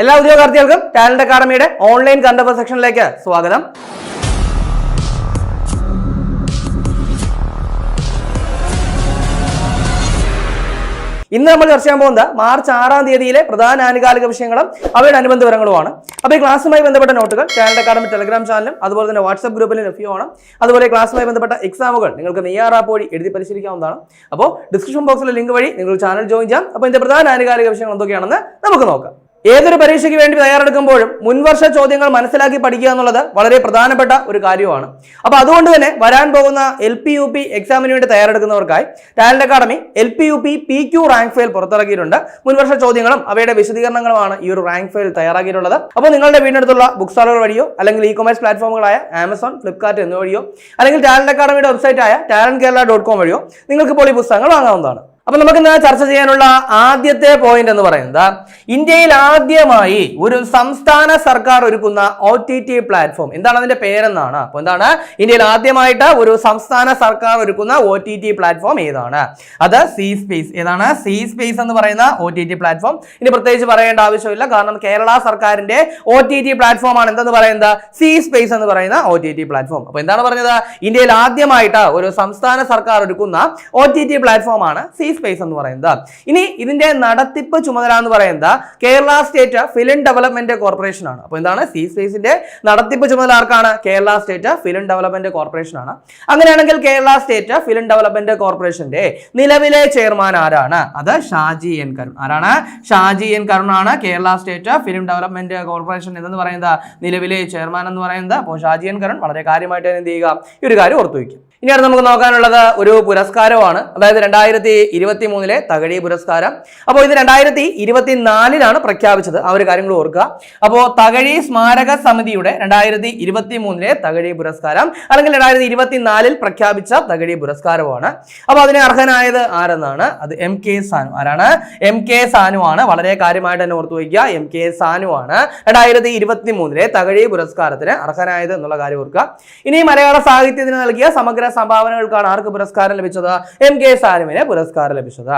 എല്ലാ ഉദ്യോഗാർത്ഥികൾക്കും talent അക്കാഡമിയുടെ online കണ്ടപ്പ സെക്ഷനിലേക്ക് സ്വാഗതം. ഇന്ന് നമ്മൾ ചർച്ച ചെയ്യാൻ പോകുന്നത് മാർച്ച് ആറാം തീയതിയിലെ പ്രധാന ആനുകാലിക വിഷയങ്ങളും അവയുടെ അനുബന്ധ വിവരങ്ങളുമാണ്. അപ്പോൾ ഈ ക്ലാസ്സുമായി ബന്ധപ്പെട്ട നോട്ടുകൾ ടാലന്റ് അക്കാഡമി ടെലഗ്രാം ചാനലും അതുപോലെ തന്നെ വാട്സ്ആപ്പ് ഗ്രൂപ്പിലും ലഭ്യമാണ്. അതുപോലെ ക്ലാസ്സുമായി ബന്ധപ്പെട്ട എക്സാമുകൾ നിങ്ങൾക്ക് നെയ്യാറാപ്പ് വഴി എഴുതി പരിശീലിക്കാവുന്നതാണ്. അപ്പോൾ ഡിസ്ക്രിപ്ഷൻ ബോക്സിലെ ലിങ്ക് വഴി നിങ്ങൾ ചാനൽ ജോയിൻ ചെയ്യാം. അപ്പോൾ ഇതിന്റെ പ്രധാന ആനുകാലിക വിഷയങ്ങൾ എന്തൊക്കെയാണെന്ന് നമുക്ക് നോക്കാം. ഏതൊരു പരീക്ഷയ്ക്ക് വേണ്ടി തയ്യാറെടുക്കുമ്പോഴും മുൻവർഷ ചോദ്യങ്ങൾ മനസ്സിലാക്കി പഠിക്കുക എന്നുള്ളത് വളരെ പ്രധാനപ്പെട്ട ഒരു കാര്യമാണ് അപ്പോൾ അതുകൊണ്ട് തന്നെ വരാൻ പോകുന്ന എൽ പി യു പി എക്സാമിന് വേണ്ടി തയ്യാറെടുക്കുന്നവർക്കായി talent academy L P U P P Q rank file പുറത്തിറക്കിയിട്ടുണ്ട്. മുൻവർഷ ചോദ്യങ്ങളും അവയുടെ വിശദീകരണങ്ങളുമാണ് ഈ ഒരു റാങ്ക് ഫയൽ തയ്യാറാക്കിയിട്ടുള്ളത്. അപ്പോൾ നിങ്ങളുടെ വീടിനടുത്തുള്ള ബുക്ക് സ്റ്റാളുകൾ വഴിയോ അല്ലെങ്കിൽ ഇ കൊമേഴ്സ് പ്ലാറ്റ്ഫോമുകളായ ആമസോൺ ഫ്ലിപ്കാർട്ട് എന്നിവ വഴിയോ അല്ലെങ്കിൽ ടാലന്റ് അക്കാഡമിയുടെ വെബ്സൈറ്റായ ടാലന്റ് കേരള ഡോട്ട് കോം വഴിയോ നിങ്ങൾക്ക് ഇപ്പോൾ ഈ പുസ്തകങ്ങൾ വാങ്ങാവുന്നതാണ്. അപ്പൊ നമുക്ക് ഇന്ന് ചർച്ച ചെയ്യാനുള്ള ആദ്യത്തെ പോയിന്റ് എന്ന് പറയുന്നത് ഇന്ത്യയിൽ ആദ്യമായി ഒരു സംസ്ഥാന സർക്കാർ ഒരുക്കുന്ന ഒ ടി ടി പ്ലാറ്റ്ഫോം എന്താണ് അതിന്റെ പേരെന്നാണ്. അപ്പൊ എന്താണ്? ഇന്ത്യയിൽ ആദ്യമായിട്ട് ഒരു സംസ്ഥാന സർക്കാർ ഒരുക്കുന്ന ഒ ടി ടി പ്ലാറ്റ്ഫോം ഏതാണ്? അത് സി സ്പേസ് ഏതാണ്? സി സ്പേസ് എന്ന് പറയുന്ന ഒ ടി ടി പ്ലാറ്റ്ഫോം ഇനി പ്രത്യേകിച്ച് പറയേണ്ട ആവശ്യമില്ല. കാരണം കേരള സർക്കാരിന്റെ ഒ ടി ടി പ്ലാറ്റ്ഫോം ആണ് എന്തെന്ന് പറയുന്നത്? സി സ്പേസ് എന്ന് പറയുന്ന ഒ ടി ടി പ്ലാറ്റ്ഫോം അപ്പൊ എന്താണ് പറഞ്ഞത്? ഇന്ത്യയിൽ ആദ്യമായിട്ട് ഒരു സംസ്ഥാന സർക്കാർ ഒരുക്കുന്ന ഒ ടി ടി പ്ലാറ്റ്ഫോം ആണ് സി സ്പേസ് എന്ന് പറയുന്നത് ഇനി ഇതിന്റെ നടത്തിപ്പ് ചുമതല എന്ന് പറയുന്നത് Kerala state film development corporation ആണ്. അപ്പോൾ എന്താണ്? സി സ്പേസിന്റെ നടത്തിപ്പ് ചുമതല ആർക്കാണ്? Kerala state film development corporation ആണ്. അങ്ങനെയാണെങ്കിൽ കേരള സ്റ്റേറ്റ് ഫിലിം ഡെവലപ്മെന്റ് കോർപ്പറേഷന്റെ നിലവിലെ ചെയർമാൻ ആരാണ്? അത് ഷാജി എൻ കരുൺ. ആരാണ്? ഷാജി എൻ കരുൺ ആണ് Kerala state film development corporation എന്ന് പറയുന്നത് നിലവിലെ ചെയർമാൻ എന്ന് പറയുന്നത് അപ്പോൾ ഷാജി എൻ കരുൺ വളരെ കാര്യമായിട്ട് എന്ത് ചെയ്യുക? ഈ ഒരു കാര്യം ഓർത്തു വയ്ക്കും ഇനി അടുത്ത് നമുക്ക് നോക്കാനുള്ളത് ഒരു പുരസ്കാരമാണ് അതായത് രണ്ടായിരത്തി ഇരുപത്തി മൂന്നിലെ തകഴി പുരസ്കാരം. അപ്പോൾ ഇത് രണ്ടായിരത്തി ഇരുപത്തി നാലിലാണ് പ്രഖ്യാപിച്ചത്. ആ ഒരു കാര്യങ്ങൾ ഓർക്കുക. അപ്പോൾ തകഴി സ്മാരക സമിതിയുടെ രണ്ടായിരത്തി ഇരുപത്തി മൂന്നിലെ തകഴി പുരസ്കാരം അല്ലെങ്കിൽ രണ്ടായിരത്തി ഇരുപത്തിനാലിൽ പ്രഖ്യാപിച്ച തകഴി പുരസ്കാരമാണ് അപ്പോൾ അതിന് അർഹനായത് ആരെന്നാണ്? അത് എം കെ സാനു. ആരാണ്? എം കെ സാനു ആണ്. വളരെ കാര്യമായിട്ട് തന്നെ ഓർത്തു വയ്ക്കുക. എം കെ സാനു ആണ് രണ്ടായിരത്തി ഇരുപത്തി മൂന്നിലെ തകഴി പുരസ്കാരത്തിന് അർഹനായത് എന്നുള്ള കാര്യം ഓർക്കുക. ഇനി മലയാള സാഹിത്യത്തിന് നൽകിയ സമഗ്ര സംഭാവനകൾക്കാണ് ആർക്ക് പുരസ്കാരം ലഭിച്ചത്? എം കെ സാനുവിന് പുരസ്കാരം ലഭിച്ചത്.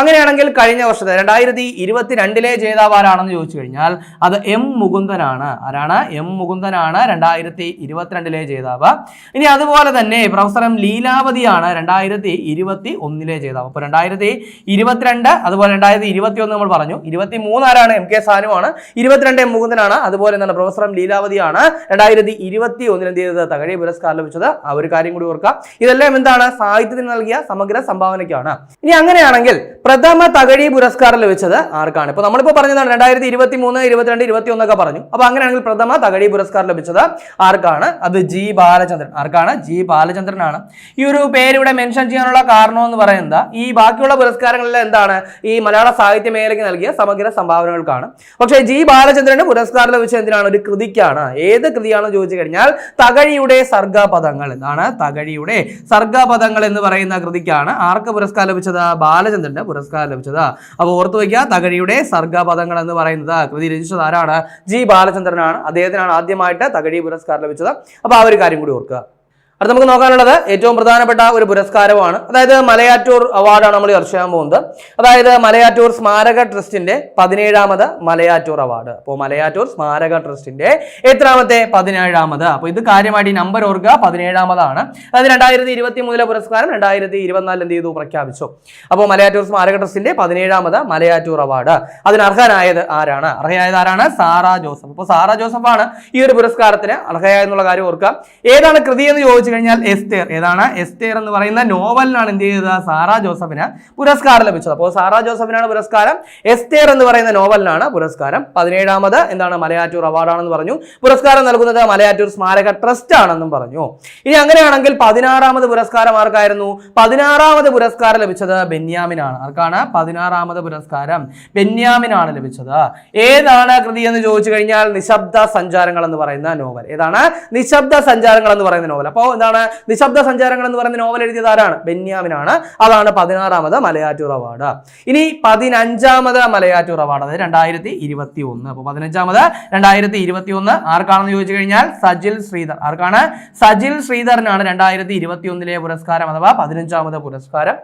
അങ്ങനെയാണെങ്കിൽ കഴിഞ്ഞ വർഷത്തെ രണ്ടായിരത്തി ഇരുപത്തിരണ്ടിലെ ജേതാവ് ആരാണെന്ന് ചോദിച്ചു കഴിഞ്ഞാൽ അത് എം മുകുന്ദനാണ്. ആരാണ്? എം മുകുന്ദനാണ് രണ്ടായിരത്തി ഇരുപത്തിരണ്ടിലെ ജേതാവ്. ഇനി അതുപോലെ തന്നെ പ്രൊഫസർ എം ലീലാവതിയാണ് രണ്ടായിരത്തി ഇരുപത്തി ഒന്നിലെ ജേതാവ്. അപ്പോൾ രണ്ടായിരത്തി ഇരുപത്തിരണ്ട് അതുപോലെ രണ്ടായിരത്തി ഇരുപത്തി ഒന്ന് നമ്മൾ പറഞ്ഞു. ഇരുപത്തി മൂന്ന് ആരാണ്? എം കെ സാനുവാണ്. ഇരുപത്തിരണ്ട് എം മുകുന്ദനാണ്. അതുപോലെ തന്നെ പ്രൊഫസർ എം ലീലാവതിയാണ് രണ്ടായിരത്തി ഇരുപത്തി ഒന്നിൽ എന്ത് ചെയ്തത്? തകഴി പുരസ്കാരം ലഭിച്ചത്. ആ ഒരു കാര്യം കൂടി ഓർക്കുക. ഇതെല്ലാം എന്താണ്? സാഹിത്യത്തിന് നൽകിയ സമഗ്ര സംഭാവനയ്ക്കാണ്. ഇനി അങ്ങനെയാണെങ്കിൽ പ്രഥമ തകഴി പുരസ്കാരം ലഭിച്ചത് ആർക്കാണ്? ഇപ്പൊ നമ്മളിപ്പോ പറഞ്ഞതാണ് രണ്ടായിരത്തി ഇരുപത്തി മൂന്ന് ഇരുപത്തിരണ്ട് ഇരുപത്തി ഒന്നൊക്കെ പറഞ്ഞു. അപ്പൊ അങ്ങനെയാണെങ്കിൽ പ്രഥമ തകഴി പുരസ്കാരം ലഭിച്ചത് ആർക്കാണ്? അത് ജി ബാലചന്ദ്രൻ. ആർക്കാണ്? ജി ബാലചന്ദ്രനാണ്. ഈ ഒരു പേര് ഇവിടെ മെൻഷൻ ചെയ്യാനുള്ള കാരണം എന്ന് പറയുന്നത് ഈ ബാക്കിയുള്ള പുരസ്കാരങ്ങളിലെ എന്താണ്? ഈ മലയാള സാഹിത്യ മേഖലയ്ക്ക് നൽകിയ സമഗ്ര സംഭാവനകൾക്കാണ്. പക്ഷേ ജി ബാലചന്ദ്രന് പുരസ്കാരം ലഭിച്ചത് എന്തിനാണ്? ഒരു കൃതിക്കാണ്. ഏത് കൃതിയാണെന്ന് ചോദിച്ചു കഴിഞ്ഞാൽ തകഴിയുടെ സർഗപദങ്ങൾ. എന്താണ് തകഴിയുടെ സർഗപദങ്ങൾ എന്ന് പറയുന്ന കൃതിക്കാണ്. ആർക്ക് പുരസ്കാരം ലഭിച്ചത്? ബാലചന്ദ്രന്റെ പുരസ്കാരം ലഭിച്ചത്. അപ്പോൾ ഓർത്തു വയ്ക്കുക തകഴിയുടെ സർഗപദങ്ങൾ എന്ന് പറയുന്നത് കൃതി രചിച്ചത് ആരാണ്? ജി ബാലചന്ദ്രനാണ്. അദ്ദേഹത്തിനാണ് ആദ്യമായിട്ട് തകഴി പുരസ്കാരം ലഭിച്ചത്. അപ്പോൾ ആ ഒരു കാര്യം കൂടി ഓർക്കുക. അടുത്ത നമുക്ക് നോക്കാനുള്ളത് ഏറ്റവും പ്രധാനപ്പെട്ട ഒരു പുരസ്കാരമാണ് അതായത് മലയാറ്റൂർ അവാർഡാണ് നമ്മൾ ചർച്ച ചെയ്യാൻ പോകുന്നത്. അതായത് മലയാറ്റൂർ സ്മാരക ട്രസ്റ്റിന്റെ പതിനേഴാമത് മലയാറ്റൂർ അവാർഡ്. അപ്പോൾ മലയാറ്റൂർ സ്മാരക ട്രസ്റ്റിന്റെ എത്രാമത്തെ പതിനേഴാമത്? അപ്പോൾ ഇത് കാര്യമായിട്ട് നമ്പർ ഓർക്കുക. പതിനേഴാമതാണ്. അതായത് രണ്ടായിരത്തി ഇരുപത്തി മൂന്നിലെ പുരസ്കാരം രണ്ടായിരത്തി ഇരുപത്തിനാലിൽ എന്ത് ചെയ്തു? പ്രഖ്യാപിച്ചു. അപ്പോൾ മലയാറ്റൂർ സ്മാരക ട്രസ്റ്റിന്റെ പതിനേഴാമത് മലയാറ്റൂർ അവാർഡ്. അതിന് അർഹനായത് ആരാണ്? അർഹയായത് ആരാണ്? സാറ ജോസഫ്. അപ്പോൾ സാറ ജോസഫാണ് ഈ ഒരു പുരസ്കാരത്തിന് അർഹയായെന്നുള്ള കാര്യം ഓർക്കുക. ഏതാണ് കൃതി എന്ന് ചോദിച്ചു കഴിഞ്ഞാൽ എസ്തേർ. ഏതാണ്? എസ്തേർ എന്ന് പറയുന്ന നോവലിനാണ് എന്ത് ചെയ്തത്? സാറാ ജോസഫിന് പുരസ്കാരം ലഭിച്ചത്. അപ്പോൾ സാറാ ജോസഫിനാണ് പുരസ്കാരം. എസ്തേർ എന്ന് പറയുന്ന നോവലിനാണ് പുരസ്കാരം. പതിനേഴാമത് എന്താണ്? മലയാറ്റൂർ അവാർഡാണെന്ന് പറഞ്ഞു. പുരസ്കാരം നൽകുന്നത് മലയാറ്റൂർ സ്മാരക ട്രസ്റ്റ് ആണെന്നും പറഞ്ഞു. ഇനി അങ്ങനെയാണെങ്കിൽ പതിനാറാമത് പുരസ്കാരം ആർക്കായിരുന്നു? പതിനാറാമത് പുരസ്കാരം ലഭിച്ചത് ബെന്യാമിനാണ്. ആർക്കാണ്? പതിനാറാമത് പുരസ്കാരം ബെന്യാമിനാണ് ലഭിച്ചത്. ഏതാണ് കൃതി എന്ന് ചോദിച്ചു കഴിഞ്ഞാൽ നിശബ്ദ സഞ്ചാരങ്ങൾ എന്ന് പറയുന്ന നോവൽ. ഏതാണ്? നിശബ്ദ സഞ്ചാരങ്ങൾ എന്ന് പറയുന്ന നോവൽ. അപ്പോൾ എന്താണ്? നിശബ്ദ സഞ്ചാരങ്ങൾ എന്ന് പറയുന്ന നോവൽ എഴുതിയത് ആരാണ്? ബെന്യാമിനാണ്. അതാണ് പതിനാറാമത് മലയാറ്റൂർ അവാർഡ് ഇനി പതിനഞ്ചാമത് മലയാറ്റൂർ അവാർഡ് അതായത് രണ്ടായിരത്തി ഇരുപത്തി ഒന്ന് അപ്പോൾ പതിനഞ്ചാമത് രണ്ടായിരത്തി ഇരുപത്തി ഒന്ന് ആർക്കാണെന്ന് ചോദിച്ചു കഴിഞ്ഞാൽ? സജിൽ ശ്രീധർ. ആർക്കാണ്? സജിൽ ശ്രീധറിനാണ് രണ്ടായിരത്തി ഇരുപത്തി ഒന്നിലെ പുരസ്കാരം അഥവാ പതിനഞ്ചാമത് പുരസ്കാരം.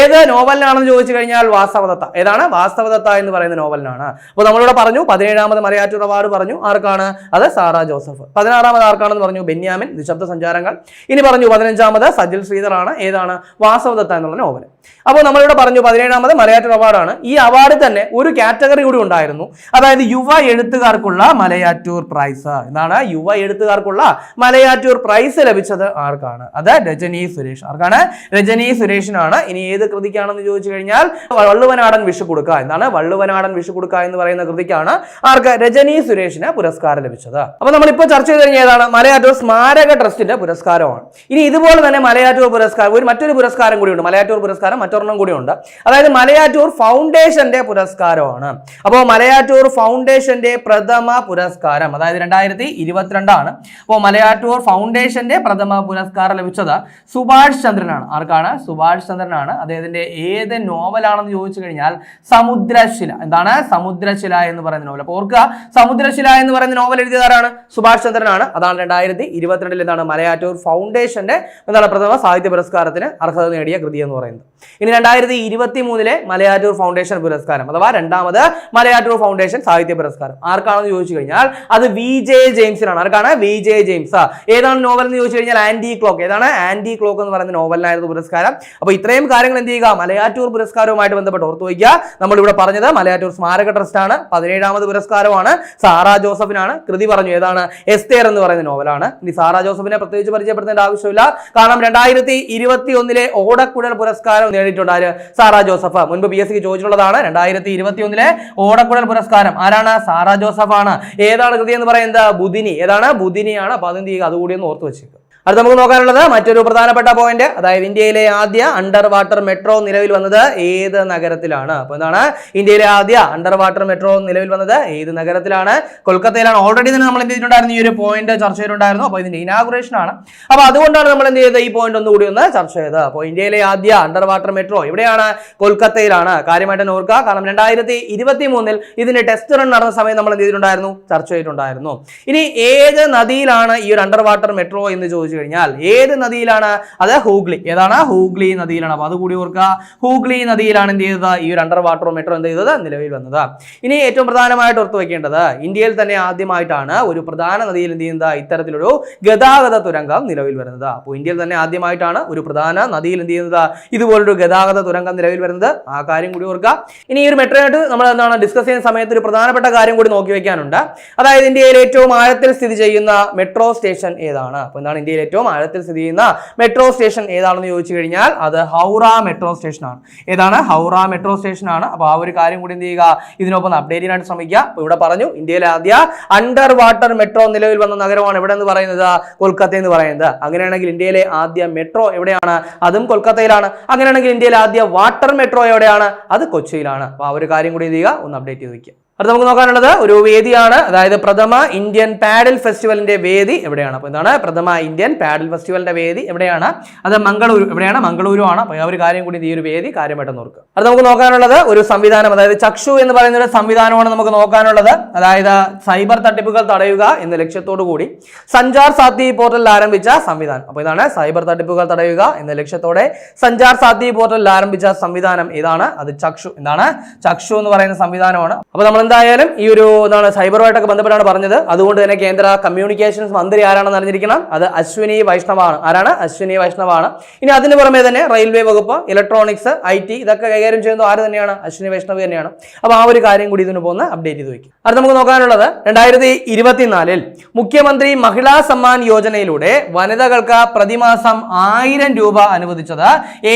ഏത് നോവലിനാണെന്ന് ചോദിച്ചു കഴിഞ്ഞാൽ വാസ്തവദത്ത. ഏതാണ്? വാസ്തവദത്ത എന്ന് പറയുന്ന നോവലിനാണ് അപ്പോൾ നമ്മളിവിടെ പറഞ്ഞു പതിനേഴാമത് മലയാറ്റൂർ അവാർഡ് പറഞ്ഞു. ആർക്കാണ്? അത് സാറ ജോസഫ്. പതിനാറാമത് ആർക്കാണെന്ന് പറഞ്ഞു? ബെന്യാമിൻ. നിശബ്ദ സഞ്ചാരങ്ങൾ. ഇനി പറഞ്ഞു പതിനഞ്ചാമത് സജിൽ ശ്രീധറാണ്. ഏതാണ്? വാസവദത്ത എന്നുള്ള നോവൽ അപ്പോൾ നമ്മളിവിടെ പറഞ്ഞു പതിനേഴാമത് മലയാറ്റൂർ അവാർഡാണ്. ഈ അവാർഡിൽ തന്നെ ഒരു കാറ്റഗറി കൂടി ഉണ്ടായിരുന്നു. അതായത് യുവ എഴുത്തുകാർക്കുള്ള മലയാറ്റൂർ പ്രൈസ് എന്താണ്? യുവ എഴുത്തുകാർക്കുള്ള മലയാറ്റൂർ പ്രൈസ് ലഭിച്ചത് ആർക്കാണ്? അത് രജനി സുരേഷ്. ആർക്കാണ്? രജനി സുരേഷിനാണ്. ഇനി ഏത് കൃതിക്കാണെന്ന് ചോദിച്ചു കഴിഞ്ഞാൽ വള്ളുവനാടൻ വിഷു കൊടുക്ക. എന്താണ്? വള്ളുവനാടൻ വിഷു കൊടുക്ക എന്ന് പറയുന്ന കൃതിക്കാണ് ആർക്ക്? രജനി സുരേഷിന് പുരസ്കാരം ലഭിച്ചത്. അപ്പൊ നമ്മളിപ്പോൾ ചർച്ച ചെയ്ത് കഴിഞ്ഞ ഏതാണ്? മലയാറ്റൂർ സ്മാരക ട്രസ്റ്റിന്റെ പുരസ്കാരമാണ്. ഇനി ഇതുപോലെ തന്നെ മലയാറ്റൂർ പുരസ്കാരം ഒരു മറ്റൊരു പുരസ്കാരം കൂടിയുണ്ട് മലയാറ്റൂർ പുരസ്കാരം മറ്റൊരെണ്ണം കൂടിയുണ്ട്. അതായത് മലയാറ്റൂർ ഫൗണ്ടേഷന്റെ പുരസ്കാരമാണ്. അപ്പോൾ മലയാറ്റൂർ ഫൗണ്ടേഷന്റെ പ്രഥമ പുരസ്കാരം അതായത് രണ്ടായിരത്തി ഇരുപത്തിരണ്ടാണ് അപ്പോൾ മലയാറ്റൂർ ഫൗണ്ടേഷന്റെ പ്രഥമ പുരസ്കാരം ലഭിച്ചത് സുഭാഷ് ചന്ദ്രനാണ്. ആർക്കാണ്? സുഭാഷ് ചന്ദ്രനാണ്. അദ്ദേഹത്തിന്റെ ഏത് നോവലാണെന്ന് ചോദിച്ചു കഴിഞ്ഞാൽ സമുദ്രശില. എന്താണ്? സമുദ്രശില എന്ന് പറയുന്ന നോവൽ. അപ്പോൾ ഓർക്കുക സമുദ്രശില എന്ന് പറയുന്ന നോവൽ എഴുതിയതാരാണ് സുഭാഷ് ചന്ദ്രനാണ്. അതാണ് രണ്ടായിരത്തി ഇരുപത്തിരണ്ടിൽ എന്താണ് മലയാറ്റൂർ ഫൗണ്ടേഷന്റെ എന്താണ് പ്രഥമ സാഹിത്യ പുരസ്കാരത്തിന് അർഹത നേടിയ കൃതി എന്ന് പറയുന്നത്. ഇനി രണ്ടായിരത്തി ഇരുപത്തി മൂന്നിലെ മലയാറ്റൂർ ഫൗണ്ടേഷൻ പുരസ്കാരം അഥവാ രണ്ടാമത് മലയാറ്റൂർ ഫൗണ്ടേഷൻ സാഹിത്യ പുരസ്കാരം. ആർക്കാണെന്ന് ചോദിച്ചു കഴിഞ്ഞാൽ അത് വി ജെ ജെയിംസിനാണ്. ആർക്കാണ്? V J James. ഏതാണ് നോവൽ എന്ന് ചോദിച്ചു കഴിഞ്ഞാൽ ആന്റി ക്ലോക്ക്. ഏതാണ്? ആന്റി ക്ലോക്ക് എന്ന് പറയുന്ന നോവലിനായിരുന്നു പുരസ്കാരം. അപ്പോൾ ഇത്രയും കാര്യങ്ങൾ എന്ത് ചെയ്യുക? മലയാറ്റൂർ പുരസ്കാരവുമായിട്ട് ബന്ധപ്പെട്ട് ഓർത്തു വയ്ക്കുക. നമ്മൾ ഇവിടെ പറഞ്ഞത് മലയാറ്റൂർ സ്മാരക ട്രസ്റ്റ് ആണ്. പതിനേഴാമത് പുരസ്കാരമാണ്. സാറ ജോസഫിനാണ്. കൃതി പറഞ്ഞു ഏതാണ്? എസ്തേർ എന്ന് പറയുന്ന നോവലാണ്. ഇനി സാറ ജോസഫിനെ പ്രത്യേകിച്ച് പരിചയപ്പെടുത്തേണ്ട ആവശ്യമില്ല. കാരണം രണ്ടായിരത്തി ഇരുപത്തി ഒന്നിലെ ഓടക്കുഴൽ പുരസ്കാരം നേടിയിട്ടുണ്ട് ആര്? സാറാ ജോസഫ്. മുൻപ് പി എസ് സിക്ക് ചോദിച്ചിട്ടുള്ളതാണ്. രണ്ടായിരത്തി ഇരുപത്തി ഒന്നിലെ ഓടക്കുഴൽ പുരസ്കാരം. ആരാണ്? സാറാ ജോസഫ് ആണ് ഏതാണ് കൃതി എന്ന് പറയുന്നത്? ബുധിനി. ഏതാണ്? ബുധിനിയാണ്. അപ്പൊ ചെയ്യുക? അതുകൂടി ഒന്ന് ഓർത്ത് വെച്ചേക്കുക അടുത്ത നമുക്ക് നോക്കാനുള്ളത് മറ്റൊരു പ്രധാനപ്പെട്ട പോയിന്റ് അതായത് ഇന്ത്യയിലെ ആദ്യ അണ്ടർ വാട്ടർ മെട്രോ നിലവിൽ വന്നത് ഏത് നഗരത്തിലാണ്? അപ്പൊ എന്താണ്? ഇന്ത്യയിലെ ആദ്യ അണ്ടർ വാട്ടർ മെട്രോ നിലവിൽ വന്നത് ഏത് നഗരത്തിലാണ്? കൊൽക്കത്തയിലാണ്. ഓൾറെഡി തന്നെ നമ്മൾ എന്ത് ചെയ്തിട്ടുണ്ടായിരുന്നു? ഈ ഒരു പോയിന്റ് ചർച്ച ചെയ്തിട്ടുണ്ടായിരുന്നു. അപ്പോൾ ഇതിന്റെ ഇനാഗുറേഷൻ ആണ്. അപ്പോൾ അതുകൊണ്ടാണ് നമ്മൾ എന്ത് ചെയ്തത്? ഈ പോയിന്റ് ഒന്നുകൂടി ഒന്ന് ചർച്ച ചെയ്തത്. അപ്പോൾ ഇന്ത്യയിലെ ആദ്യ അണ്ടർ വാട്ടർ മെട്രോ എവിടെയാണ്? കൊൽക്കത്തയിലാണ്. കാര്യമായിട്ട് നോർക്കുക കാരണം രണ്ടായിരത്തി ഇരുപത്തി മൂന്നിൽ ഇതിന്റെ ടെസ്റ്റ് റൺ നടന്ന സമയം നമ്മൾ എന്ത് ചെയ്തിട്ടുണ്ടായിരുന്നു? ചർച്ച ചെയ്തിട്ടുണ്ടായിരുന്നു. ഇനി ഏത് നദിയിലാണ് ഈ ഒരു അണ്ടർ വാട്ടർ മെട്രോ എന്ന് ചോദിച്ചു കഴിഞ്ഞാൽ ഏത് നദിയിലാണ്? അത് ഹൂഗ്ലി. ഏതാണ്? ഹൂഗ്ലി നദിയിലാണ്. അപ്പോൾ അതുകൂടി ഓർക്കുക. ഹൂഗ്ലി നദിയിലാണ് എന്ത് ചെയ്തത്? ഈ ഒരു അണ്ടർ വാട്ടർ മെട്രോ എന്ത് ചെയ്തത്? നിലവിൽ വന്നത്. ഇനി ഏറ്റവും പ്രധാനമായിട്ട് ഓർത്ത് വെക്കേണ്ടത് ഇന്ത്യയിൽ തന്നെ ആദ്യമായിട്ടാണ് ഒരു പ്രധാന നദിയിൽ എന്ത് ചെയ്യുന്നത്? ഇത്തരത്തിലൊരു ഗതാഗത തുരങ്കം നിലവിൽ വരുന്നത്. അപ്പോൾ ഇന്ത്യയിൽ തന്നെ ആദ്യമായിട്ടാണ് ഒരു പ്രധാന നദിയിൽ എന്ത് ചെയ്യുന്നത്? ഇതുപോലൊരു ഗതാഗത തുരങ്കം നിലവിൽ വരുന്നത്. ആ കാര്യം കൂടി ഓർക്കുക. ഇനി ഈ ഒരു മെട്രോ ആയിട്ട് നമ്മൾ എന്താണ് ഡിസ്കസ് ചെയ്യുന്ന സമയത്ത് ഒരു പ്രധാനപ്പെട്ട കാര്യം കൂടി നോക്കി വെക്കാനുണ്ട്. അതായത് ഇന്ത്യയിൽ ഏറ്റവും ആഴത്തിൽ സ്ഥിതി ചെയ്യുന്ന മെട്രോ സ്റ്റേഷൻ ഏതാണ്? അപ്പോൾ എന്താണ് ഇന്ത്യയിൽ ഏറ്റവും ആഴത്തിൽ സ്ഥിതി ചെയ്യുന്ന മെട്രോ സ്റ്റേഷൻ ഏതാണെന്ന് ചോദിച്ചു കഴിഞ്ഞാൽ അത് ഹൗറ മെട്രോ സ്റ്റേഷൻ ആണ്. ഏതാണ്? ഹൗറ മെട്രോ സ്റ്റേഷൻ ആണ്. അപ്പോൾ ആ ഒരു കാര്യം കൂടി എന്ത് ചെയ്യുക? ഇതിനൊപ്പം അപ്ഡേറ്റ് ചെയ്യാനായിട്ട് ശ്രമിക്കുക. ഇവിടെ പറഞ്ഞു ഇന്ത്യയിലെ ആദ്യ അണ്ടർ വാട്ടർ മെട്രോ നിലവിൽ വന്ന നഗരമാണ് എവിടെ എന്ന് പറയുന്നത്? കൊൽക്കത്ത എന്ന് പറയുന്നത്. അങ്ങനെയാണെങ്കിൽ ഇന്ത്യയിലെ ആദ്യ മെട്രോ എവിടെയാണ്? അതും കൊൽക്കത്തയിലാണ്. അങ്ങനെയാണെങ്കിൽ ഇന്ത്യയിലെ ആദ്യ വാട്ടർ മെട്രോ എവിടെയാണ്? അത് കൊച്ചിയിലാണ്. അപ്പോൾ ആ ഒരു കാര്യം കൂടി എന്ത് ചെയ്യുക? ഒന്ന് അപ്ഡേറ്റ് ചെയ്ത് വയ്ക്കുക അടുത്ത നമുക്ക് നോക്കാനുള്ളത് ഒരു വേദിയാണ്. അതായത് പ്രഥമ ഇന്ത്യൻ പാഡിൽ ഫെസ്റ്റിവലിന്റെ വേദി എവിടെയാണ്? അപ്പോൾ എന്താണ് പ്രഥമ ഇന്ത്യൻ പാഡിൽ ഫെസ്റ്റിവലിന്റെ വേദി എവിടെയാണ്? അത് മംഗളൂരു എവിടെയാണ്? മംഗളൂരു ആണ് അപ്പോൾ ആ ഒരു കാര്യം കൂടി ഈ ഒരു വേദി കാര്യമായിട്ട് നോക്കുക അത് നമുക്ക് നോക്കാനുള്ളത് ഒരു സംവിധാനം അതായത് ചക്ഷു എന്ന് പറയുന്ന ഒരു സംവിധാനമാണ് നമുക്ക് നോക്കാനുള്ളത്. അതായത് സൈബർ തട്ടിപ്പുകൾ തടയുക എന്ന ലക്ഷ്യത്തോടു കൂടി സഞ്ചാർ സാധ്യ പോർട്ടലിൽ ആരംഭിച്ച സംവിധാനം. അപ്പോൾ ഇതാണ് സൈബർ തട്ടിപ്പുകൾ തടയുക എന്ന ലക്ഷ്യത്തോടെ സഞ്ചാർ സാധ്യ പോർട്ടലിൽ ആരംഭിച്ച സംവിധാനം ഇതാണ് അത് ചക്ഷു എന്താണ്? ചക്ഷു എന്ന് പറയുന്ന സംവിധാനമാണ്. അപ്പോൾ നമ്മൾ എന്തായാലും ഈ ഒരു എന്താണ് സൈബറുമായിട്ടൊക്കെ ബന്ധപ്പെട്ടാണ് പറഞ്ഞത്. അതുകൊണ്ട് തന്നെ കേന്ദ്ര കമ്മ്യൂണിക്കേഷൻസ് മന്ത്രി ആരാണെന്ന് അറിഞ്ഞിരിക്കണം. അത് അശ്വിനി വൈഷ്ണവാണ്. ആരാണ്? അശ്വിനി വൈഷ്ണവാണ്. ഇനി അതിന് പുറമെ തന്നെ റെയിൽവേ വകുപ്പ് ഇലക്ട്രോണിക്സ് ഐ ടി ഇതൊക്കെ കൈകാര്യം ചെയ്യുന്നത് ആര് തന്നെയാണ്? അശ്വിനി വൈഷ്ണവ് തന്നെയാണ്. അപ്പോൾ ആ ഒരു കാര്യം കൂടി ഇതിന് പോകുന്ന അപ്ഡേറ്റ് ചെയ്ത് വയ്ക്കും അടുത്ത് നമുക്ക് നോക്കാനുള്ളത് രണ്ടായിരത്തി ഇരുപത്തിനാലിൽ മുഖ്യമന്ത്രി മഹിളാ സമ്മാൻ യോജനയിലൂടെ വനിതകൾക്ക് പ്രതിമാസം ആയിരം രൂപ അനുവദിച്ചത്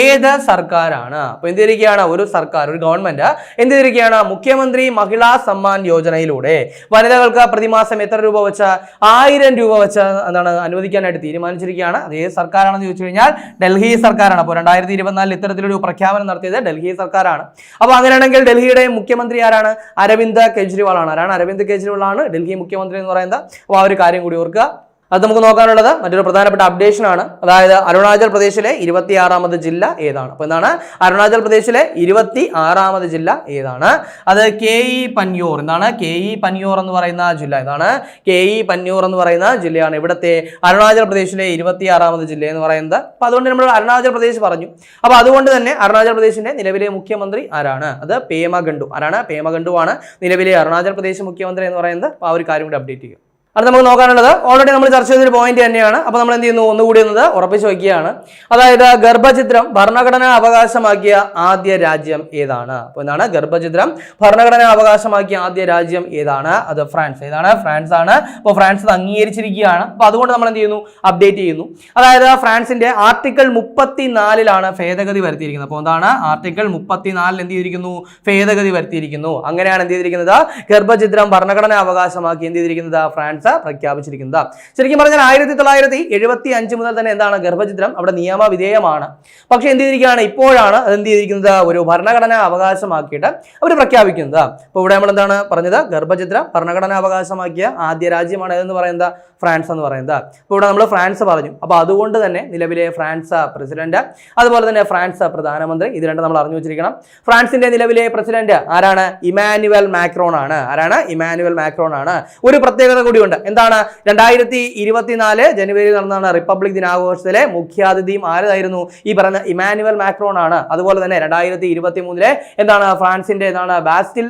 ഏത് സർക്കാരാണ്? അപ്പോൾ ചെയ്തിരിക്കുകയാണ് ഒരു സർക്കാർ ഒരു ഗവൺമെന്റ്. ചെയ്തിരിക്കുകയാണ് മുഖ്യമന്ത്രി മഹിളാ സമ്മാൻ യോജനയിലൂടെ വനിതകൾക്ക് പ്രതിമാസം എത്ര രൂപ വെച്ച ആയിരം രൂപ വെച്ച് എന്താണ് അനുവദിക്കാനായിട്ട് തീരുമാനിച്ചിരിക്കുകയാണ്. അത് ഏത് സർക്കാരാണെന്ന് ചോദിച്ചു കഴിഞ്ഞാൽ ഡൽഹി സർക്കാരാണ്. അപ്പോൾ രണ്ടായിരത്തി ഇരുപത്തിനാലിൽ ഇത്തരത്തിലൊരു പ്രഖ്യാപനം നടത്തിയത് ഡൽഹി സർക്കാരാണ്. അപ്പോൾ അങ്ങനെയാണെങ്കിൽ ഡൽഹിയുടെ മുഖ്യമന്ത്രി ആരാണ്? അരവിന്ദ് കെജ്രിവാൾ ആണ്. ആരാണ് അരവിന്ദ് കെജ്രിവാളാണ് ഡൽഹി മുഖ്യമന്ത്രി എന്ന് പറയുന്നത്. അപ്പോൾ ആ ഒരു കാര്യം കൂടി ഓർക്കുക. അത് നമുക്ക് നോക്കാനുള്ളത് മറ്റൊരു പ്രധാനപ്പെട്ട അപ്ഡേഷൻ ആണ്. അതായത് അരുണാചൽ പ്രദേശിലെ ഇരുപത്തി ആറാമത് ജില്ല ഏതാണ്? അപ്പോൾ എന്താണ് അരുണാചൽ പ്രദേശിലെ ഇരുപത്തി ആറാമത് ജില്ല ഏതാണ്? അത് കെ ഇ പന്യൂർ എന്താണ്? കെ ഇ പന്യൂർ എന്ന് പറയുന്ന ജില്ല ഇതാണ്. കെ ഇ പന്യൂർ എന്ന് പറയുന്ന ജില്ലയാണ് ഇവിടുത്തെ അരുണാചൽ പ്രദേശിലെ ഇരുപത്തി ആറാമത് ജില്ല എന്ന് പറയുന്നത്. അപ്പോൾ അതുകൊണ്ട് നമ്മൾ അരുണാചൽ പ്രദേശ് പറഞ്ഞു. അപ്പോൾ അതുകൊണ്ട് തന്നെ അരുണാചൽ പ്രദേശിന്റെ നിലവിലെ മുഖ്യമന്ത്രി ആരാണ്? അത് പേമ ആരാണ്? പേമ ആണ് നിലവിലെ അരുണാചൽ പ്രദേശ് മുഖ്യമന്ത്രി എന്ന് പറയുന്നത്. അപ്പോൾ ആ ഒരു കാര്യം കൂടി അപ്ഡേറ്റ് ചെയ്യുക അടുത്ത നമുക്ക് നോക്കാനുള്ളത്. ഓൾറെഡി നമ്മൾ ചർച്ച ചെയ്തൊരു പോയിന്റ് തന്നെയാണ്. അപ്പോൾ നമ്മൾ എന്ത് ചെയ്യുന്നു? ഒന്നുകൂടി എന്നത് ഉറപ്പിച്ച് വയ്ക്കുകയാണ്. അതായത് ഗർഭചിത്രം ഭരണഘടന അവകാശമാക്കിയ ആദ്യ രാജ്യം ഏതാണ്? അപ്പോൾ എന്താണ്? ഗർഭചിത്രം ഭരണഘടന അവകാശമാക്കിയ ആദ്യ രാജ്യം ഏതാണ്? അത് ഫ്രാൻസ്. ഏതാണ്? ഫ്രാൻസ് ആണ്. അപ്പോൾ ഫ്രാൻസ് അംഗീകരിച്ചിരിക്കുകയാണ്. അപ്പോൾ അതുകൊണ്ട് നമ്മൾ എന്ത് ചെയ്യുന്നു? അപ്ഡേറ്റ് ചെയ്യുന്നു. അതായത് ഫ്രാൻസിന്റെ ആർട്ടിക്കിൾ മുപ്പത്തിനാലിലാണ് ഭേദഗതി വരുത്തിയിരിക്കുന്നത്. അപ്പോൾ എന്താണ്? ആർട്ടിക്കിൾ മുപ്പത്തിനാലിൽ എന്ത് ചെയ്തിരിക്കുന്നു? ഭേദഗതി വരുത്തിയിരിക്കുന്നു. അങ്ങനെയാണ് എന്ത് ചെയ്തിരിക്കുന്നത്? ഗർഭചിത്രം ഭരണഘടന അവകാശമാക്കി എന്ത് ചെയ്തിരിക്കുന്നത്? ഫ്രാൻസ് പ്രഖ്യാപിച്ചിരിക്കുന്നത്. ശരിക്കും പറഞ്ഞാൽ ആയിരത്തി തൊള്ളായിരത്തി എഴുപത്തി അഞ്ച് മുതൽ തന്നെ എന്താണ് ഗർഭചിത്രം? അവിടെ നിയമവിധേയമാണ്. പക്ഷേ എന്ത് ചെയ്തിരിക്കുകയാണ്? ഇപ്പോഴാണ് അത് എന്ത് ചെയ്തിരിക്കുന്നത്? ഒരു ഭരണഘടനാ അവകാശമാക്കിയിട്ട് അവർ പ്രഖ്യാപിക്കുന്നത്. അപ്പോൾ ഇവിടെ നമ്മൾ എന്താണ് പറഞ്ഞത്? ഗർഭചിത്രം ഭരണഘടനാ അവകാശമാക്കിയ ആദ്യ രാജ്യമാണ് ഏതെന്ന് പറയുന്നത്? ഫ്രാൻസ് എന്ന് പറയുന്നത്. അപ്പോൾ ഇവിടെ നമ്മൾ ഫ്രാൻസ് പറഞ്ഞു. അപ്പോൾ അതുകൊണ്ട് തന്നെ നിലവിലെ ഫ്രാൻസ് പ്രസിഡന്റ് അതുപോലെ തന്നെ ഫ്രാൻസ് പ്രധാനമന്ത്രി ഇത് രണ്ട് നമ്മൾ അറിഞ്ഞു വെച്ചിരിക്കണം. ഫ്രാൻസിന്റെ നിലവിലെ പ്രസിഡന്റ് ആരാണ്? ഇമാനുവൽ മാക്രോൺ ആണ്. ആരാണ്? ഇമാനുവൽ മാക്രോൺ ആണ്. ഒരു പ്രത്യേകത കൂടിയുണ്ട് എന്താണ്? രണ്ടായിരത്തി ഇരുപത്തിനാല് ജനുവരി നടന്ന റിപ്പബ്ലിക് ദിനാഘോഷത്തിലെ മുഖ്യാതിഥിയും ആരതായിരുന്നു ഈ പറഞ്ഞ ഇമാനുവൽ മാക്രോൺ ആണ്. അതുപോലെ തന്നെ രണ്ടായിരത്തി ഇരുപത്തി മൂന്നിലെ എന്താണ് ഫ്രാൻസിന്റെ എന്താണ് ബാസ്റ്റിൽ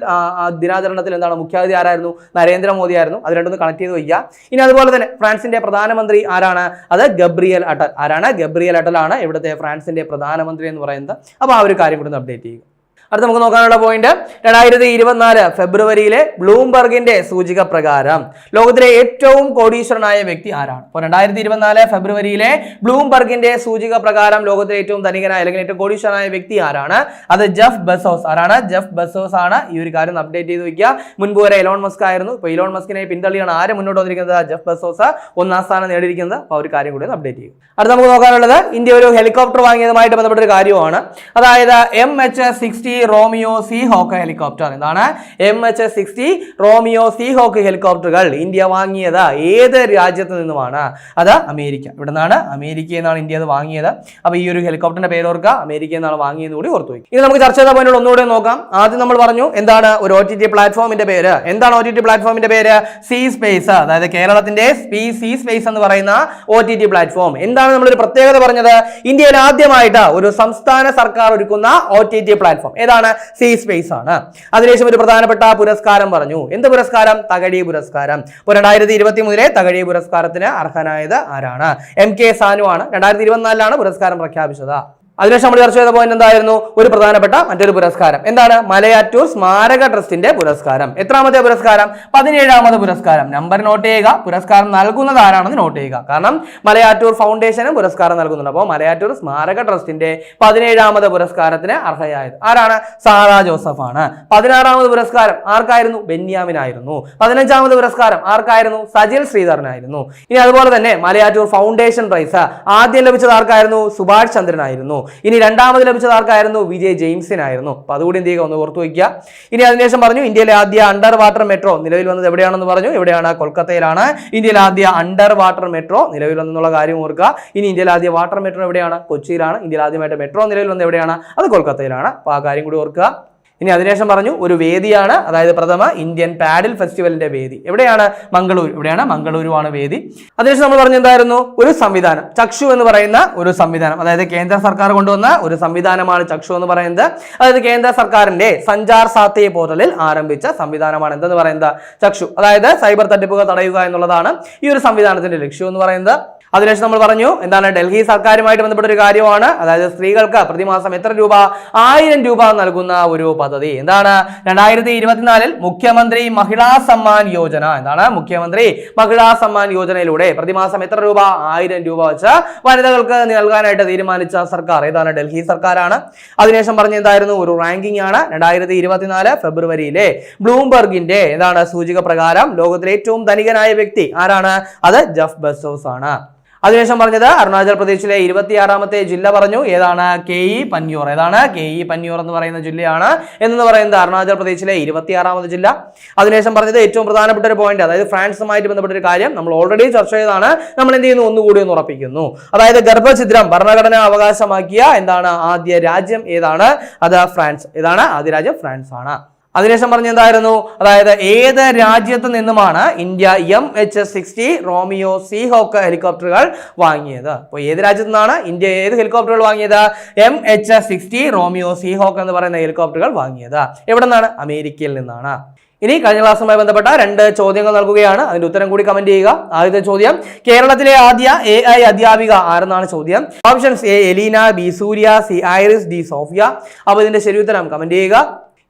ദിനാചരണത്തിൽ എന്താണ് മുഖ്യാതിഥി ആരായിരുന്നു? നരേന്ദ്രമോദി ആയിരുന്നു. അത് രണ്ടൊന്ന് കണക്ട് ചെയ്ത് വയ്ക്കുക. ഇനി അതുപോലെ തന്നെ ഫ്രാൻസിന്റെ പ്രധാനമന്ത്രി ആരാണ്? അത് ഗബ്രിയൽ അട്ടൽ. ആരാണ്? ഗബ്രിയൽ അട്ടൽ ആണ് ഇവിടുത്തെ ഫ്രാൻസിന്റെ പ്രധാനമന്ത്രി എന്ന് പറയുന്നത്. അപ്പോൾ ആ ഒരു കാര്യം കൂടി അപ്ഡേറ്റ് ചെയ്യുക. അടുത്ത നമുക്ക് നോക്കാനുള്ള പോയിന്റ് രണ്ടായിരത്തി ഇരുപത്തിനാല് ഫെബ്രുവരിയിലെ ബ്ലൂംബർഗിന്റെ സൂചിക പ്രകാരം ലോകത്തിലെ ഏറ്റവും കോടീശ്വരനായ വ്യക്തി ആരാണ്? അപ്പോൾ രണ്ടായിരത്തി ഇരുപത്തിനാല് ഫെബ്രുവരിയിലെ ബ്ലൂംബർഗിന്റെ സൂചിക പ്രകാരം ലോകത്തിലെ ഏറ്റവും ധനികനായ അല്ലെങ്കിൽ ഏറ്റവും കോടീശ്വരനായ വ്യക്തി ആരാണ്? അത് ജെഫ് ബസോസ്. ആരാണ്? ജെഫ് ബസോസ് ആണ്. ഈ ഒരു കാര്യം അപ്ഡേറ്റ് ചെയ്ത് വെക്കുക. മുൻപ് വരെ എലോൺ മസ്ക് ആയിരുന്നു. ഇപ്പോൾ ഇലോൺ മസ്കിനെ പിന്തള്ളിയാണ് ആര് മുന്നോട്ട് വന്നിരിക്കുന്നത്? ജെഫ് ബസോസ് ഒന്നാം സ്ഥാനം നേടിയിരിക്കുന്നത്. അപ്പോൾ ഒരു കാര്യം കൂടി അപ്ഡേറ്റ് ചെയ്യും അടുത്ത നമുക്ക് നോക്കാനുള്ളത് ഇന്ത്യ ഒരു ഹെലികോപ്റ്റർ വാങ്ങിയതുമായിട്ട് ബന്ധപ്പെട്ട ഒരു കാര്യമാണ് അതായത് M H sixty Romeo seahawk helicopter. എന്താണ്? M H S sixty Romeo seahawk ഹെലികോപ്റ്ററുകൾ ഇന്ത്യ വാങ്ങിയത് ഏത് രാജ്യത്ത് നിന്നുമാണ്? അത് അമേരിക്ക. ഇവിടെ നിന്നാണ് അമേരിക്കയിൽ നിന്നാണ് ഇന്ത്യ അത് വാങ്ങിയത്. അപ്പോൾ ഈ ഒരു ഹെലികോപ്റ്ററിന്റെ പേര് ഓർക്കുക. അമേരിക്കയിൽ നിന്നാണ് വാങ്ങിയെന്ന് കൂടി ഓർത്തു വയ്ക്കും ഇനി നമുക്ക് ചർച്ച ചെയ്ത പോയിന്റ് ഒന്നുകൂടെ നോക്കാം. ആദ്യം നമ്മൾ പറഞ്ഞു എന്താണ് ഒരു ഒ ടി ടി പ്ലാറ്റ്ഫോമിന്റെ പേര്? എന്താണ് ഒ ടി ടി പ്ലാറ്റ്ഫോമിന്റെ പേര്? സി സ്പേസ് അതായത് കേരളത്തിന്റെ സ്പീ സി സ്പേസ് എന്ന് പറയുന്ന ഒ ടി ടി പ്ലാറ്റ്ഫോം എന്താണ് നമ്മളൊരു പ്രത്യേകത പറഞ്ഞത്? ഇന്ത്യയിൽ ആദ്യമായിട്ട് ഒരു സംസ്ഥാന സർക്കാർ ഒരുക്കുന്ന ഒ ടി ടി പ്ലാറ്റ്ഫോം ഏതാണ്? സി സ്പേസ് ആണ്. അതിനുശേഷം ഒരു പ്രധാനപ്പെട്ട പുരസ്കാരം പറഞ്ഞു. എന്ത് പുരസ്കാരം? തകഴി പുരസ്കാരം. ഇപ്പോൾ രണ്ടായിരത്തി ഇരുപത്തി മൂന്നിലെ തകഴി പുരസ്കാരത്തിന് അർഹനായത് ആരാണ്? എം കെ സാനു ആണ്. രണ്ടായിരത്തി ഇരുപത്തിനാലിലാണ് പുരസ്കാരം പ്രഖ്യാപിച്ചത്. അതിനുശേഷം നമ്മൾ ചർച്ച ചെയ്ത പോയിന്റ് എന്തായിരുന്നു? ഒരു പ്രധാനപ്പെട്ട മറ്റൊരു പുരസ്കാരം. എന്താണ്? മലയാറ്റൂർ സ്മാരക ട്രസ്റ്റിന്റെ പുരസ്കാരം. എത്രാമത്തെ പുരസ്കാരം? പതിനേഴാമത് പുരസ്കാരം. നമ്പർ നോട്ട് ചെയ്യുക. പുരസ്കാരം നൽകുന്നത് ആരാണെന്ന് നോട്ട് ചെയ്യുക. കാരണം മലയാറ്റൂർ ഫൗണ്ടേഷനും പുരസ്കാരം നൽകുന്നുണ്ട്. അപ്പോൾ മലയാറ്റൂർ സ്മാരക ട്രസ്റ്റിന്റെ പതിനേഴാമത് പുരസ്കാരത്തിന് അർഹയായത് ആരാണ്? സാറാ ജോസഫ് ആണ് പതിനാറാമത് പുരസ്കാരം ആർക്കായിരുന്നു? ബെന്യാമിനായിരുന്നു. പതിനഞ്ചാമത് പുരസ്കാരം ആർക്കായിരുന്നു? സജിൽ ശ്രീധരനായിരുന്നു. ഇനി അതുപോലെ തന്നെ മലയാറ്റൂർ ഫൗണ്ടേഷൻ പ്രൈസ് ആദ്യം ലഭിച്ചത് ആർക്കായിരുന്നു? സുഭാഷ് ചന്ദ്രനായിരുന്നു. ഇനി രണ്ടാമത് ലഭിച്ചത് ആർക്കായിരുന്നു? വിജയ് ജെയിംസിനായിരുന്നു. അപ്പൊ അതുകൂടി എന്ത് ചെയ്യുക? ഒന്ന് ഓർത്തു വയ്ക്കുക. ഇനി അതിനുശേഷം പറഞ്ഞു ഇന്ത്യയിലെ ആദ്യ അണ്ടർ വാട്ടർ മെട്രോ നിലവിൽ വന്നത് എവിടെയാണെന്ന് പറഞ്ഞു. എവിടെയാണ്? കൊൽക്കത്തയിലാണ്. ഇന്ത്യയിലെ ആദ്യ അണ്ടർ വാട്ടർ മെട്രോ നിലവിൽ വന്നുള്ള കാര്യം ഓർക്കുക. ഇനി ഇന്ത്യയിലെ ആദ്യ വാട്ടർ മെട്രോ എവിടെയാണ്? കൊച്ചിയിലാണ്. ഇന്ത്യയിൽ ആദ്യമായിട്ട് മെട്രോ നിലവിൽ വന്നത് എവിടെയാണ്? അത് കൊൽക്കത്തയിലാണ്. അപ്പോൾ ആ കാര്യം കൂടി ഓർക്കുക. ഇനി അതിനുശേഷം പറഞ്ഞു ഒരു വേദിയാണ് അതായത് പ്രഥമ ഇന്ത്യൻ പാഡിൽ ഫെസ്റ്റിവലിന്റെ വേദി. എവിടെയാണ്? മംഗളൂരു. എവിടെയാണ് മംഗളൂരുവാണ് വേദി. അതിനുശേഷം നമ്മൾ പറഞ്ഞ എന്തായിരുന്നു? ഒരു സംവിധാനം. ചക്ഷു എന്ന് പറയുന്ന ഒരു സംവിധാനം. അതായത് കേന്ദ്ര സർക്കാർ കൊണ്ടുവന്ന ഒരു സംവിധാനമാണ് ചക്ഷു എന്ന് പറയുന്നത്. അതായത് കേന്ദ്ര സർക്കാരിന്റെ സഞ്ചാർ സാത്തേ പോർട്ടലിൽ ആരംഭിച്ച സംവിധാനമാണ്. എന്തെന്ന് പറയുന്നത്? ചക്ഷു. അതായത് സൈബർ തട്ടിപ്പുകൾ തടയുക എന്നുള്ളതാണ് ഈ ഒരു സംവിധാനത്തിന്റെ ലക്ഷ്യം എന്ന് പറയുന്നത്. അതിനുശേഷം നമ്മൾ പറഞ്ഞു എന്താണ് ഡൽഹി സർക്കാരുമായിട്ട് ബന്ധപ്പെട്ട ഒരു കാര്യമാണ്. അതായത് സ്ത്രീകൾക്ക് പ്രതിമാസം എത്ര രൂപ? ആയിരം രൂപ നൽകുന്ന ഒരു പദ്ധതി. എന്താണ്? രണ്ടായിരത്തി ഇരുപത്തിനാലിൽ മുഖ്യമന്ത്രി മഹിളാ സമ്മാൻ യോജന. എന്താണ്? മുഖ്യമന്ത്രി മഹിളാ സമ്മാൻ യോജനയിലൂടെ പ്രതിമാസം എത്ര രൂപ? ആയിരം രൂപ വെച്ച് വനിതകൾക്ക് നൽകാനായിട്ട് തീരുമാനിച്ച സർക്കാർ ഏതാണ്? ഡൽഹി സർക്കാരാണ്. അതിനുശേഷം പറഞ്ഞ എന്തായിരുന്നു? ഒരു റാങ്കിംഗ് ആണ്. രണ്ടായിരത്തി ഇരുപത്തിനാല് ഫെബ്രുവരിയിലെ ബ്ലൂംബർഗിന്റെ എന്താണ് സൂചിക പ്രകാരം ലോകത്തിലെ ഏറ്റവും ധനികനായ വ്യക്തി ആരാണ്? അത് ജഫ് ബസോസ് ആണ് അതിനുശേഷം പറഞ്ഞത് അരുണാചൽ പ്രദേശിലെ ഇരുപത്തിയാറാമത്തെ ജില്ല പറഞ്ഞു. ഏതാണ്? കെ ഇ പന്യൂർ ഏതാണ്? കെ ഇ പന്യൂർ എന്ന് പറയുന്ന ജില്ലയാണ്. എന്ന് പറയുന്നത് അരുണാചൽ പ്രദേശിലെ ഇരുപത്തിയാറാമത് ജില്ല. അതിനുശേഷം പറഞ്ഞത് ഏറ്റവും പ്രധാനപ്പെട്ട ഒരു പോയിന്റ് അതായത് ഫ്രാൻസുമായിട്ട് ബന്ധപ്പെട്ട ഒരു കാര്യം നമ്മൾ ഓൾറെഡി ചർച്ച ചെയ്തതാണ്. നമ്മൾ എന്ത് ചെയ്യുന്നു? ഒന്നുകൂടി ഒന്ന് ഉറപ്പിക്കുന്നു. അതായത് ഗർഭഛിദ്രം ഭരണഘടന അവകാശമാക്കിയ എന്താണ്? ആദ്യ രാജ്യം ഏതാണ്? അത് ഫ്രാൻസ്. ഏതാണ്? ആദ്യ രാജ്യം ഫ്രാൻസ് ആണ് അതിനുശേഷം പറഞ്ഞ എന്തായിരുന്നു? അതായത് ഏത് രാജ്യത്ത് നിന്നുമാണ് India M H sixty Romeo seahawk ഹെലികോപ്റ്ററുകൾ വാങ്ങിയത്? അപ്പോൾ ഏത് രാജ്യത്തു നിന്നാണ് ഇന്ത്യ ഏത് ഹെലികോപ്റ്ററുകൾ വാങ്ങിയത്? M H sixty Romeo seahawk എന്ന് പറയുന്ന ഹെലികോപ്റ്ററുകൾ വാങ്ങിയത്. എവിടെ നിന്നാണ്? അമേരിക്കയിൽ നിന്നാണ്. ഇനി കഴിഞ്ഞ ക്ലാസ്സുമായി ബന്ധപ്പെട്ട രണ്ട് ചോദ്യങ്ങൾ നൽകുകയാണ്. അതിന്റെ ഉത്തരം കൂടി കമന്റ് ചെയ്യുക. ആദ്യത്തെ ചോദ്യം കേരളത്തിലെ ആദ്യ എ ഐ അധ്യാപിക ആരെന്നാണ് ചോദ്യം? Options A Elena B Surya C Iris D Sophia. അപ്പോൾ ഇതിന്റെ ഉത്തരം കമന്റ് ചെയ്യുക.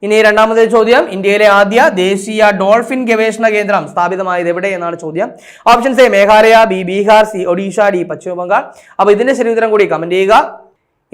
ഇനി രണ്ടാമത്തെ ചോദ്യം. ഇന്ത്യയിലെ ആദ്യ ദേശീയ ഡോൾഫിൻ ഗവേഷണ കേന്ദ്രം സ്ഥാപിതമായത് എവിടെ എന്നാണ് ചോദ്യം. Options A Meghalaya B Bihar C Odisha D Paschima Bengal അപ്പോൾ ഇതിന്റെ ശരി ഉത്തരം കൂടി കമന്റ് ചെയ്യുക.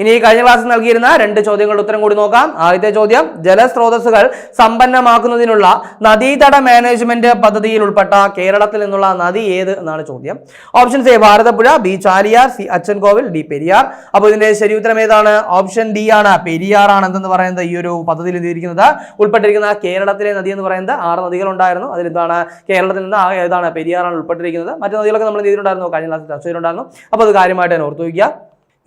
ഇനി ഈ കഴിഞ്ഞ ക്ലാസ്സിൽ നൽകിയിരുന്ന രണ്ട് ചോദ്യങ്ങളുടെ ഉത്തരം കൂടി നോക്കാം. ആദ്യത്തെ ചോദ്യം ജലസ്രോതസ്സുകൾ സമ്പന്നമാക്കുന്നതിനുള്ള നദീതട മാനേജ്മെന്റ് പദ്ധതിയിൽ ഉൾപ്പെട്ട കേരളത്തിൽ നിന്നുള്ള നദി ഏത് എന്നാണ് ചോദ്യം. Options A Bharathappuzha. B Chaliyar. C Achankovil. D Periyar. അപ്പോൾ ഇതിന്റെ ശരി ഉത്തരം ഏതാണ്? ഓപ്ഷൻ ഡി ആണ്. പെരിയാറാണ് എന്തെന്ന് പറയുന്നത്? ഈ ഒരു പദ്ധതിയിൽ എഴുതിയിരിക്കുന്നത് ഉൾപ്പെട്ടിരിക്കുന്ന കേരളത്തിലെ നദി എന്ന് പറയുന്നത് ആറ് നദികൾ ഉണ്ടായിരുന്നു അതിൽ എന്താണ്? കേരളത്തിൽ നിന്ന് ഏതാണ്? പെരിയാറാണ് ഉൾപ്പെട്ടിരിക്കുന്നത്. മറ്റു നദികളൊക്കെ നമ്മൾ ചെയ്തിട്ടുണ്ടായിരുന്നു? കഴിഞ്ഞ ക്ലാസ്സിൽ ചർച്ച ചെയ്തിട്ടുണ്ടായിരുന്നു. അപ്പോൾ അത് കാര്യമായിട്ട് തന്നെ ഓർത്തു വയ്ക്കുക.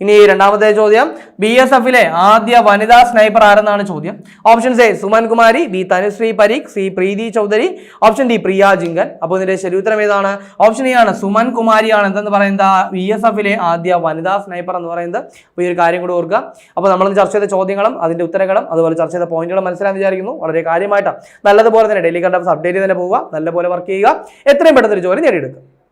ഇനി രണ്ടാമത്തെ ചോദ്യം. ബി എസ് എഫിലെ ആദ്യ വനിതാ സ്നൈപ്പർ ആരെന്നാണ് ചോദ്യം? Options A Suman Kumari B Tanushree Pareekh C Preeti Chaudhary option D Priya Jhingan. അപ്പോൾ ഇതിന്റെ ശരിയുത്തരം ഏതാണ്? ഓപ്ഷൻ എ ആണ് സുമൻ കുമാരിയാണ്. എന്തെന്ന് പറയുന്നത്? ബി എസ് എഫിലെ ആദ്യ വനിതാ സ്നൈപ്പർ എന്ന് പറയുന്നത്. അപ്പോൾ ഈ ഒരു കാര്യം കൂടി ഓർക്കുക. അപ്പോൾ നമ്മൾ ചർച്ച ചെയ്ത ചോദ്യങ്ങളും അതിന്റെ ഉത്തരങ്ങളും അതുപോലെ ചർച്ച ചെയ്ത പോയിന്റുകളും മനസ്സിലാക്കാൻ വിചാരിക്കുന്നു. വളരെ കാര്യമായിട്ടാണ്. നല്ലതുപോലെ തന്നെ ഡെയിലി കണ്ടപ്സ് അപ്ഡേറ്റ് തന്നെ പോവുക. നല്ലപോലെ വർക്ക് ചെയ്യുക. എത്രയും പെട്ടെന്ന് ഒരു ജോലി നേടിയെടുക്കുക.